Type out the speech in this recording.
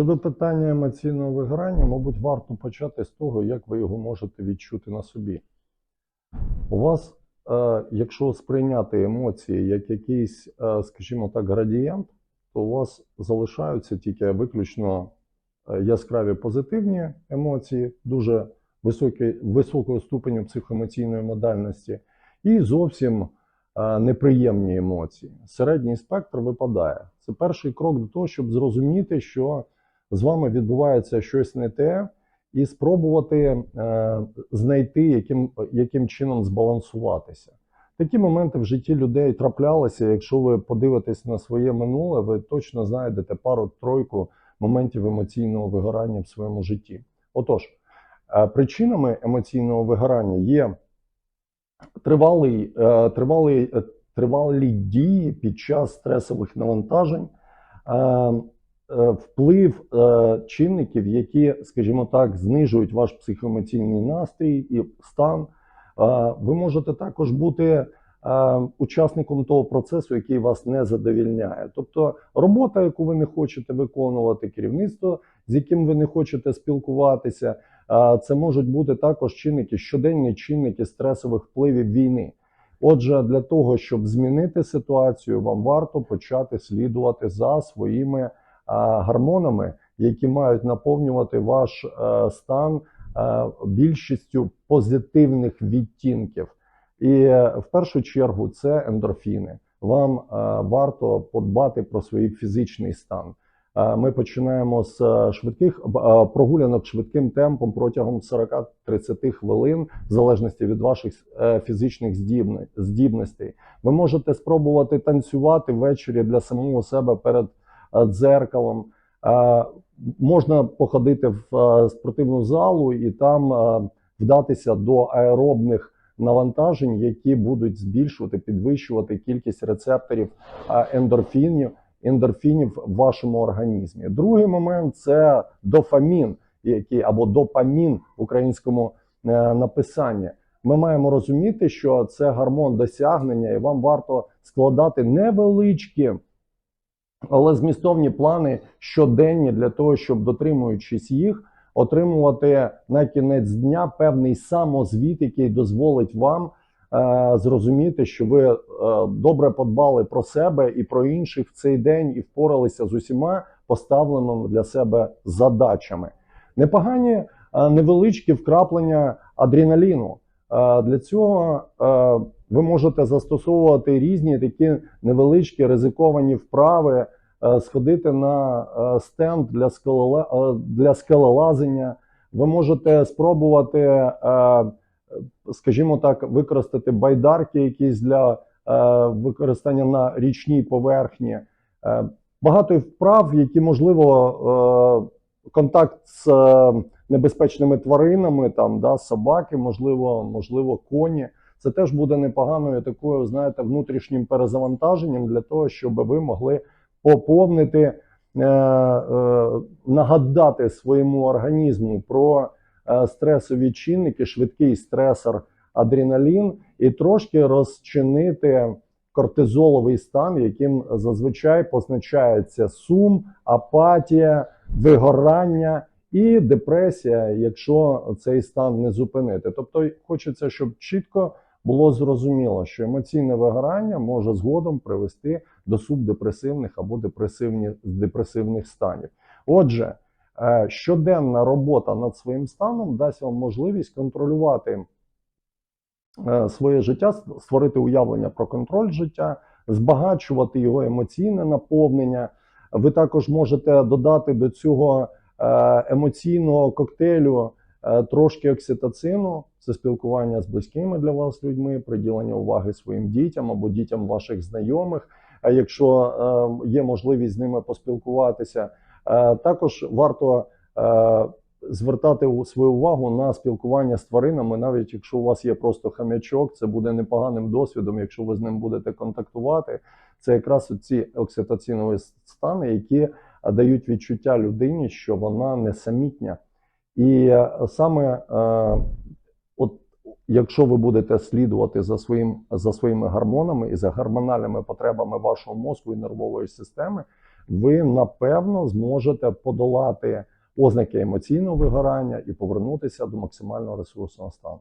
Щодо питання емоційного вигорання, мабуть, варто почати з того, як ви його можете відчути на собі. У вас, е, якщо сприйняти емоції як якийсь, е, скажімо так, градієнт, то у вас залишаються тільки виключно е, яскраві позитивні емоції, дуже високі, високого ступеню психоемоційної модальності, і зовсім неприємні емоції. Середній спектр випадає. Це перший крок до того, щоб зрозуміти, що з вами відбувається щось не те, і спробувати е, знайти, яким, яким чином збалансуватися. Такі моменти в житті людей траплялися. Якщо ви подивитесь на своє минуле, ви точно знайдете пару-тройку моментів емоційного вигорання в своєму житті. Отож, е, причинами емоційного вигорання є тривалий, е, тривалий, е, тривалі дії під час стресових навантажень, вплив е, чинників, які, скажімо так, знижують ваш психоемоційний настрій і стан. Е, Ви можете також бути е, учасником того процесу, який вас не задовільняє. Тобто робота, яку ви не хочете виконувати, керівництво, з яким ви не хочете спілкуватися. е, Це можуть бути також чинники, щоденні чинники стресових впливів війни. Отже, для того, щоб змінити ситуацію, вам варто почати слідувати за своїми гормонами, які мають наповнювати ваш е, стан е, більшістю позитивних відтінків. І е, в першу чергу це ендорфіни. Вам е, варто подбати про свій фізичний стан. Е, Ми починаємо з е, швидких е, прогулянок швидким темпом протягом 40-30 хвилин, в залежності від ваших е, фізичних здібностей. Ви можете спробувати танцювати ввечері для самого себе перед е, дзеркалом. Е, Можна походити в е, спортивну залу і там е, вдатися до аеробних навантажень, які будуть збільшувати, підвищувати кількість рецепторів е, ендорфінів, ендорфінів в вашому організмі. Другий момент це дофамін, який або допамін в українському е, написанні. Ми маємо розуміти, що це гормон досягнення, і вам варто складати невеличкі, але змістовні плани щоденні для того, щоб дотримуючись їх, отримувати на кінець дня певний самозвіт, який дозволить вам е, зрозуміти, що ви е, добре подбали про себе і про інших в цей день і впоралися з усіма поставленими для себе задачами. Непогані е, невеличкі вкраплення адреналіну. Е, Для цього е, ви можете застосовувати різні такі невеличкі ризиковані вправи, е, сходити на е, стенд для скелеле- е, для скелелазення. Ви можете спробувати, скажімо так, використати байдарки якісь для використання на річній поверхні. Багато вправ, які можливо контакт з небезпечними тваринами, там да, собаки, можливо, можливо, коні. Це теж буде непоганою такою, знаєте, внутрішнім перезавантаженням для того, щоб ви могли поповнити, е, е, нагадати своєму організму про е, стресові чинники, швидкий стресор, адреналін, і трошки розчинити кортизоловий стан, яким зазвичай позначається сум, апатія, вигорання і депресія, якщо цей стан не зупинити. Тобто, хочеться, щоб чітко було зрозуміло, що емоційне вигорання може згодом привести до субдепресивних або депресивних станів. Отже, е, щоденна робота над своїм станом дасть вам можливість контролювати е, своє життя, створити уявлення про контроль життя, збагачувати його емоційне наповнення. Ви також можете додати до цього е, емоційного коктейлю трошки окситоцину, це спілкування з близькими для вас людьми, приділення уваги своїм дітям або дітям ваших знайомих. А якщо е, є можливість з ними поспілкуватися, Е, також варто е, звертати свою увагу на спілкування з тваринами, навіть якщо у вас є просто хам'ячок, це буде непоганим досвідом, якщо ви з ним будете контактувати. Це якраз ці окситоцинові стани, які е, дають відчуття людині, що вона не самітня. І е, саме е, от якщо ви будете слідувати за, своїм, за своїми гормонами і за гормональними потребами вашого мозку і нервової системи, ви напевно зможете подолати ознаки емоційного вигорання і повернутися до максимального ресурсного стану.